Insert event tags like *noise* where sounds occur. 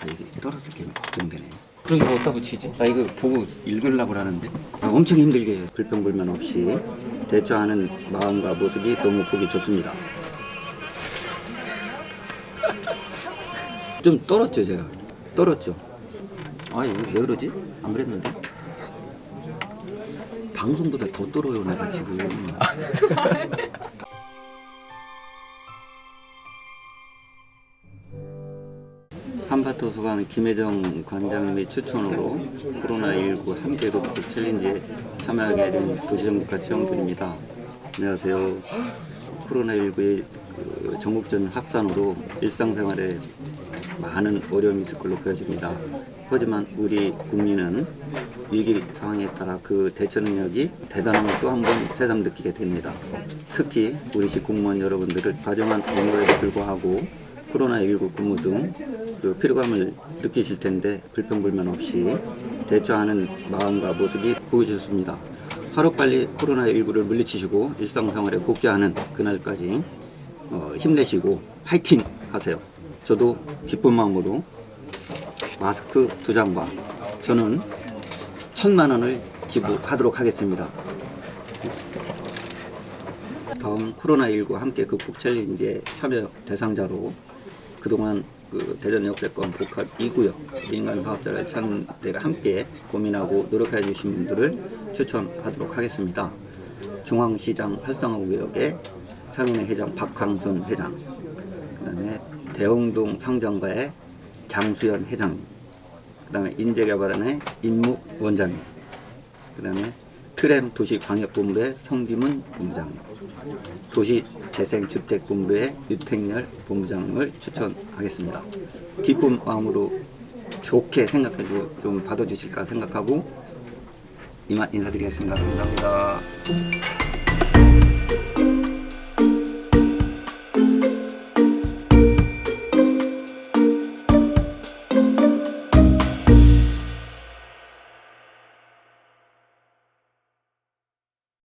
아, 이게 떨어질 게 걱정되네. 그럼 이거 어디다 붙이지? 나 이거 보고 읽으려고 하는데 아, 엄청 힘들게 불평불만 없이 대처하는 마음과 모습이 너무 보기 좋습니다. *laughs* 좀 떨었죠 제가 떨었죠. 아 이거 왜 그러지? 안 그랬는데 방송보다 더 떨어요 내가 지금. *laughs* 한바토수관 김혜정 관장님의 추천으로 코로나19 함께 독도 챌린지에 참여하게 된 도시정국가 체험군입니다. 안녕하세요. 코로나19의 그 전국전 확산으로 일상생활에 많은 어려움이 있을 걸로 보여집니다. 하지만 우리 국민은 위기 상황에 따라 그 대처 능력이 대단함을 또한 번 새삼 느끼게 됩니다. 특히 우리 시 공무원 여러분들을 가정한 업무에도 불구하고 코로나19 근무 등그 피로감을 느끼실 텐데 불평불만 없이 대처하는 마음과 모습이 보기 좋습니다. 하루빨리 코로나19를 물리치시고 일상생활에 복귀하는 그날까지 어, 힘내시고 파이팅 하세요. 저도 기쁜 마음으로 마스크 두 장과 저는 천만 원을 기부하도록 하겠습니다. 다음 코로나19 함께 극복 챌린지에 참여 대상자로 그동안 그 대전 역세권 복합 2구역 민간 사업자를 찾는 데가 함께 고민하고 노력해 주신 분들을 추천하도록 하겠습니다. 중앙시장 활성화구역의 상인회 회장 박광순 회장, 그 다음에 대흥동 상점가의 장수연 회장, 그 다음에 인재개발원의 인묵 원장님, 그 다음에 트램 도시광역본부의 성기문 본부장님, 도시재생주택본부의 유택열 본부장을 추천하겠습니다. 기쁜 마음으로 좋게 생각해서 좀 받아주실까 생각하고 이만 인사드리겠습니다. 감사합니다.